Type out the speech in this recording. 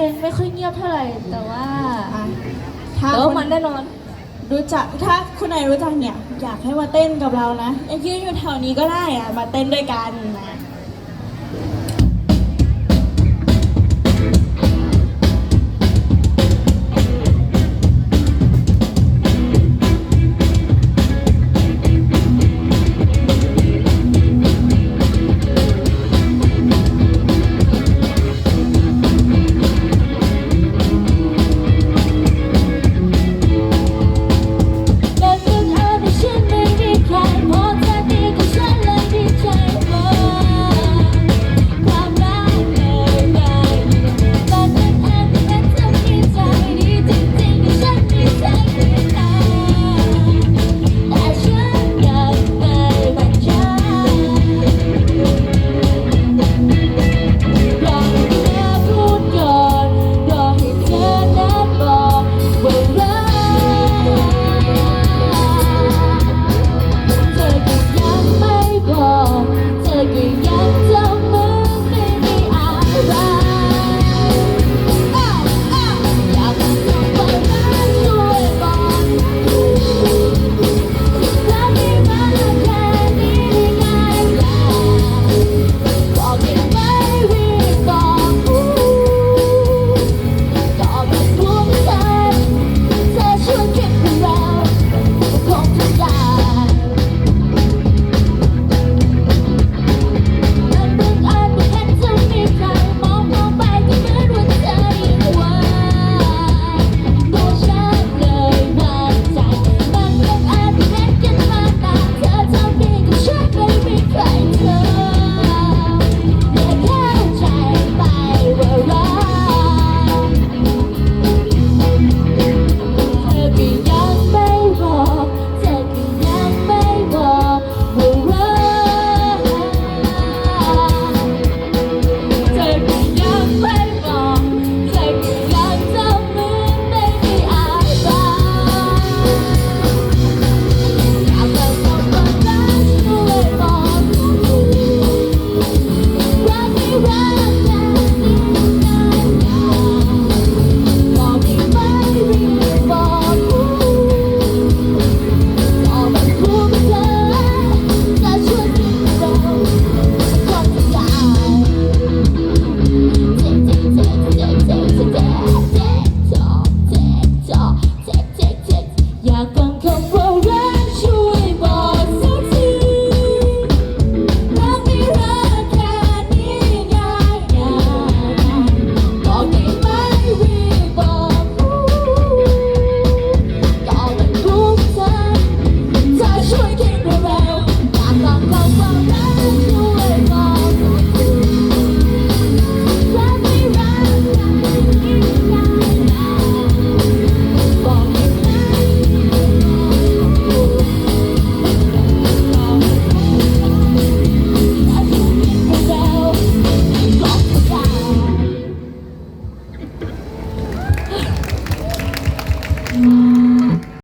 ลงไม่ค่อยเงียบเท่าไหร่ แต่ว่าอะถ้าแต่คว่านมันแน่นอน รู้จักถ้าคนไหนรู้จักเนี่ย อยากให้มาเต้นกับเรานะยืนอยู่แถวนี้ก็ได้อะมาเต้นด้วยกันนะ y